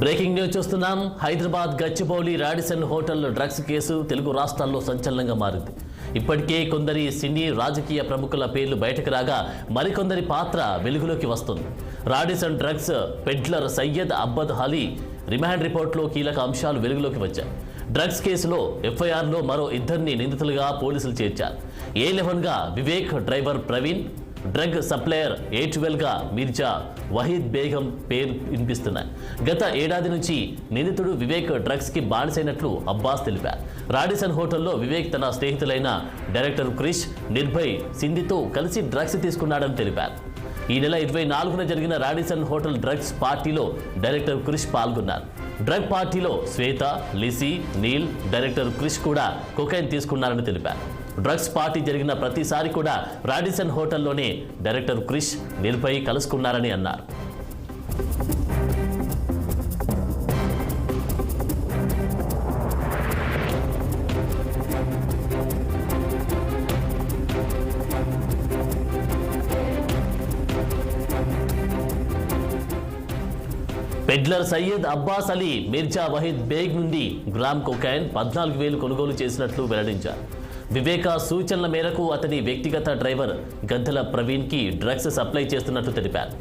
Breaking news చూస్తున్నాం. Hyderabad Gachibowli Radisson hotel drugs case Telugu రాష్ట్రాల్లో సంచలనంగా మారింది. ఇప్పటికే కొందరి సినీ రాజకీయ ప్రముఖుల పేర్లు బయటకు రాగా మరికొందరి పాత్ర వెలుగులోకి వస్తుంది. Radisson drugs peddler Syed Abbad Ali remand రిపోర్ట్లో కీలక అంశాలు వెలుగులోకి వచ్చాయి. డ్రగ్స్ కేసులో ఎఫ్ఐఆర్లో మరో ఇద్దరిని నిందితులుగా పోలీసులు చేర్చారు. A లెవెన్గా Vivek driver Praveen drug supplier A గా మీర్జా వహీద్ బేగం పేరు వినిపిస్తున్నాయి. గత ఏడాది నుంచి నిందితుడు వివేక్ డ్రగ్స్కి బానిసైనట్లు అబ్బాస్ తెలిపారు. రాడిసన్ హోటల్లో వివేక్ తన స్నేహితులైన డైరెక్టర్ క్రిష్ నిర్భయ్ సింధితో కలిసి డ్రగ్స్ తీసుకున్నాడని తెలిపారు. ఈ నెల ఇరవై నాలుగున జరిగిన రాడిసన్ హోటల్ డ్రగ్స్ పార్టీలో డైరెక్టర్ క్రిష్ పాల్గొన్నారు. డ్రగ్ పార్టీలో శ్వేత లిసి నీల్ డైరెక్టర్ క్రిష్ కూడా కొకైన్ తీసుకున్నారని తెలిపారు. డ్రగ్స్ పార్టీ జరిగిన ప్రతిసారి కూడా రాడిసన్ హోటల్లోనే డైరెక్టర్ క్రిష్ నిల్పై కలుసుకున్నారని అన్నారు. పెడ్లర్ సయ్యద్ అబ్బాస్ అలీ మిర్జా వహీద్ బేగ్ నుండి గ్రామ్ కొకైన్ పద్నాలుగు వేలు కొనుగోలు చేసినట్లు వెల్లడించారు. వివేక సూచనల మేరకు అతని వ్యక్తిగత డ్రైవర్ గద్దల ప్రవీణ్కి డ్రగ్స్ సప్లై చేస్తున్నట్లు తెలిపారు.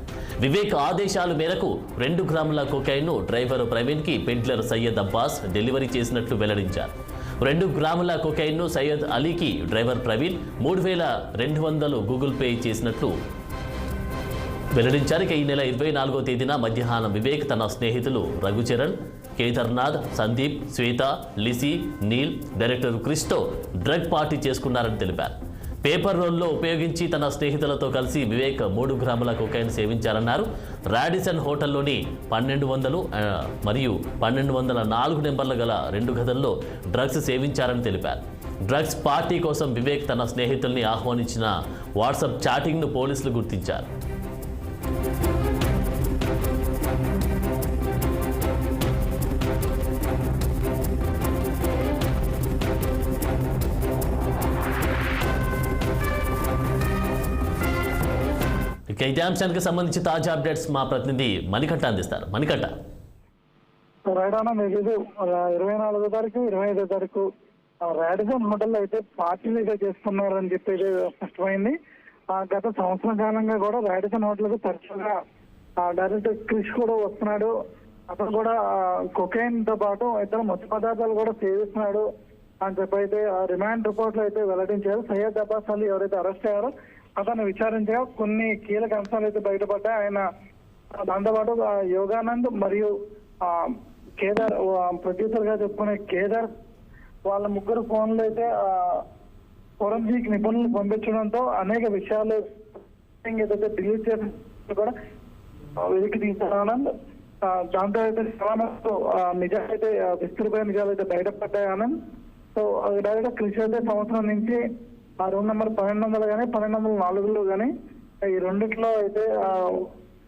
వివేక్ ఆదేశాల మేరకు రెండు గ్రాముల కొకైన్ను డ్రైవర్ ప్రవీణ్కి పెంట్లర్ సయ్యద్ అబ్బాస్ డెలివరీ చేసినట్లు వెల్లడించారు. రెండు గ్రాముల కొకైన్ను సయ్యద్ అలీకి డ్రైవర్ ప్రవీణ్ మూడు వేల రెండు వందలు గూగుల్ పే చేసినట్లు వెల్లడించారు. ఈ నెల ఇరవై నాలుగో తేదీన మధ్యాహ్నం వివేక్ తన స్నేహితులు రఘుచరణ్ కేదార్నాథ్ సందీప్ శ్వేత లిసి నీల్ డైరెక్టర్ క్రిస్తో డ్రగ్ పార్టీ చేసుకున్నారని తెలిపారు. పేపర్ రోల్లో ఉపయోగించి తన స్నేహితులతో కలిసి వివేక్ మూడు గ్రాముల కొకైన్ సేవించారన్నారు రాడిసన్ హోటల్లోని పన్నెండు వందలు మరియు పన్నెండు వందల నాలుగు నెంబర్ల గల రెండు గదుల్లో డ్రగ్స్ సేవించారని తెలిపారు. డ్రగ్స్ పార్టీ కోసం వివేక్ తన స్నేహితుల్ని ఆహ్వానించిన వాట్సాప్ చాటింగ్ను పోలీసులు గుర్తించారు. ఇదే అంశానికి సంబంధించి తాజా అప్డేట్స్ మా ప్రతినిధి మణికంఠ అందిస్తారు. మణికంఠ. రైడానా మీకు ఇరవై నాలుగో తారీఖు ఇరవై ఐదో తారీఖు ఆ, రాడిసన్ అయితే పార్టీలు అయితే చేస్తున్నారని చెప్పి స్పష్టమైంది. ఆ, గత సంవత్సరం కాలంగా కూడా రాడిజన్ హోటల్కు తరచుగా డైరెక్టర్ క్రిష్ కూడా వస్తున్నాడు. అతను కూడా కొకైన్తో పాటు ఇతర మత్తు పదార్థాలు కూడా సేవిస్తున్నాడు అని చెప్పి అయితే ఆ రిమాండ్ రిపోర్ట్లో అయితే వెల్లడించారు. సయ్యద్ అబ్బాస్ అలీ ఎవరైతే అరెస్ట్ అయ్యారో అతను విచారించగా కొన్ని కీలక అంశాలు అయితే బయటపడ్డాయి. ఆయన దాంతోపాటు ఆ, యోగానంద్ మరియు ఆ, కేదార్ ప్రొడ్యూసర్గా చెప్పుకునే కేదార్ వాళ్ళ ముగ్గురు ఫోన్లు అయితే ఆ, ఫోరెన్సిక్ నిపుణులు పంపించడంతో అనేక విషయాలు ఏదైతే డిలీట్ చేసిన కూడా వెలికి తీశారు. ఆనంద్ దాంతో అయితే శివానంద్ నిజాలు అయితే విస్తృతమైన నిజాలు అయితే బయటపడ్డాయి ఆనంద్. సో అది డైరెక్ట్ కృషి అయితే సంవత్సరం నుంచి ఆ రూమ్ నెంబర్ పన్నెండు వందలు కానీ పన్నెండు వందల నాలుగులో కానీ ఈ రెండిట్లో అయితే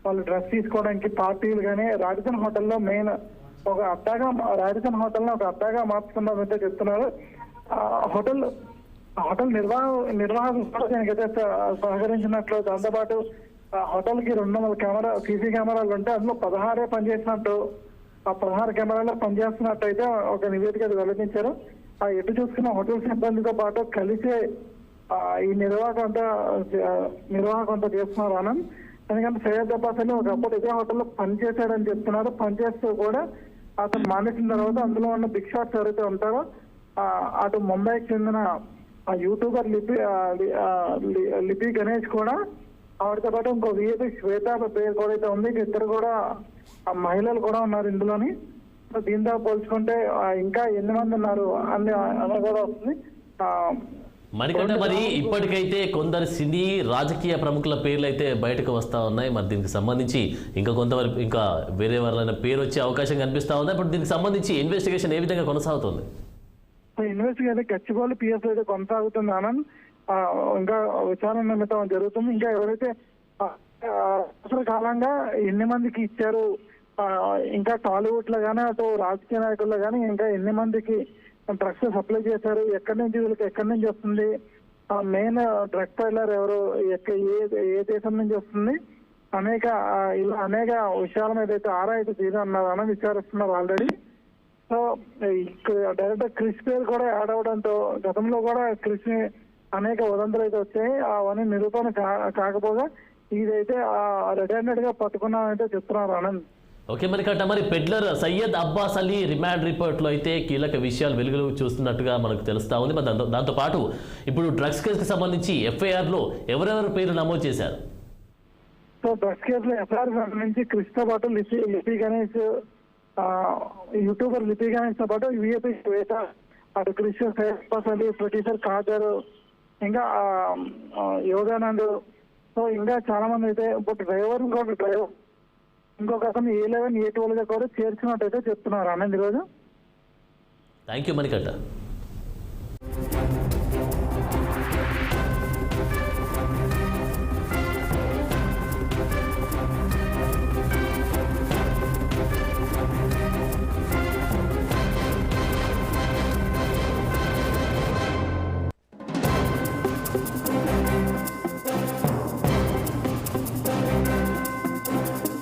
వాళ్ళు డ్రెస్ తీసుకోవడానికి పార్టీలు కానీ రాజధాని హోటల్లో మెయిన్ ఒక అడ్డాగా రాజధాని హోటల్ని ఒక అడ్డాగా అయితే చెప్తున్నారు. ఆ, హోటల్ హోటల్ నిర్వాహ నిర్వాహకులు కూడా దీనికైతే సహకరించినట్లు దాంతోపాటు ఆ హోటల్కి రెండు వందల కెమెరా సీసీ కెమెరాలు ఉంటే అందులో పదహారే పనిచేసినట్టు ఆ పదహారు కెమెరాలో పనిచేస్తున్నట్టు అయితే ఒక నివేదిక వెల్లడించారు. ఆ ఎటు చూసుకున్న హోటల్ సిబ్బందితో పాటు కలిసే ఈ నిర్వాహకం అంతా ఆ, నిర్వాహకం అంతా చేస్తున్నారు ఆనంద్. ఎందుకంటే సయ్యద్ అబ్బాస్ అని ఒకప్పుడు ఇదే హోటల్లో పనిచేశాడని చెప్తున్నారు. పనిచేస్తూ కూడా అతను మానేసిన తర్వాత అందులో ఉన్న బిగ్ షాట్స్ ఎవరైతే ఉంటారో అటు ముంబైకి చెందిన ఆ యూట్యూబర్ లిపి లి- లిపి గణేష్ కూడా ఆవిడతో పాటు ఇంకో విఐపి శ్వేత పేరు కూడా అయితే ఉంది. ఇద్దరు కూడా ఆ మహిళలు కూడా ఉన్నారు ఇందులోని. దీంతో పోల్చుకుంటే ఇంకా ఎన్ని మంది ఉన్నారు. అన్ని అన్న కూడా వస్తుంది. మణికంఠ మరి ఇప్పటికైతే కొందరు సినీ రాజకీయ ప్రముఖుల పేర్లు అయితే బయటకు వస్తా ఉన్నాయి. మరి దీనికి సంబంధించి ఇంకా కొంతవరకు ఇంకా వేరే వాళ్ళ పేరు వచ్చే అవకాశం కనిపిస్తా ఉంది. ఇప్పుడు దీనికి సంబంధించి ఇన్వెస్టిగేషన్ ఏ విధంగా కొనసాగుతుంది? ఇన్వెస్టిగేషన్ గచ్చిబౌలి పిఎస్ అయితే కొనసాగుతుంది ఆనంద్. ఇంకా విచారణ నిమిత్తం జరుగుతుంది. ఇంకా ఎవరైతే సంవత్సర కాలంగా ఎన్ని మందికి ఇచ్చారు ఇంకా టాలీవుడ్లో కానీ అటు రాజకీయ నాయకుల్లో కానీ ఇంకా ఎన్ని మందికి డ్రగ్స్ సప్లై చేశారు. ఎక్కడి నుంచి వీళ్ళకి ఎక్కడి నుంచి వస్తుంది? మెయిన్ డ్రగ్ ట్రైలర్ ఎవరు? ఎక్క- ఏ ఏ దేశం నుంచి వస్తుంది? అనేక ఇలా అనేక విషయాల మీద అయితే ఆరా అయితే తీరన్నారని విచారిస్తున్నారు ఆల్రెడీ సో డైరెక్ట్ క్రిష్ పేరు కూడా యాడ్ అవడంతో గతంలో కూడా క్రిష్ అనేక వదంతులు అయితే వచ్చాయి. అవన్నీ నిరూపణ కా- కాకపోగా ఇదైతే రిటైర్మెంట్గా పట్టుకున్నామైతే చెప్తున్నారు ఆనంద్. ఓకే మరి కట్ట మరి పెడ్లర్ సయ్యద్ అబ్బాస్ అలీ రిమాండ్ రిపోర్ట్లో అయితే కీలక విషయాలు వెలుగులు చూస్తున్నట్టుగా మనకు తెలుస్తా ఉంది. మరి దాంతో పాటు ఇప్పుడు డ్రగ్స్ కేసుకి సంబంధించి ఎఫ్ఐఆర్లో ఎవరెవరి పేరు నమోదు చేశారు? సో డ్రగ్స్ కేసులో ఎఫ్ఐఆర్ నుంచి క్రిస్తో పాటు లిపి లిపి గణేష్ యూట్యూబర్ లిపి గణేష్తో పాటు విఏపీ శ్వేత అటు క్రిస్ అబ్బాస్ అలీ ప్రొడ్యూసర్ ఖాదర్ ఇంకా యోగానంద్. సో ఇంకా చాలా మంది అయితే ఇప్పుడు డ్రైవర్ ఇంకొక డ్రైవర్. ఇంకొక అతను ఏ లెవెన్ ఏ ట్వెల్వ్ కూడా చేర్చినట్టయితే చెప్తున్నారు అన్నది ఈరోజు థ్యాంక్ యూ మణికంఠ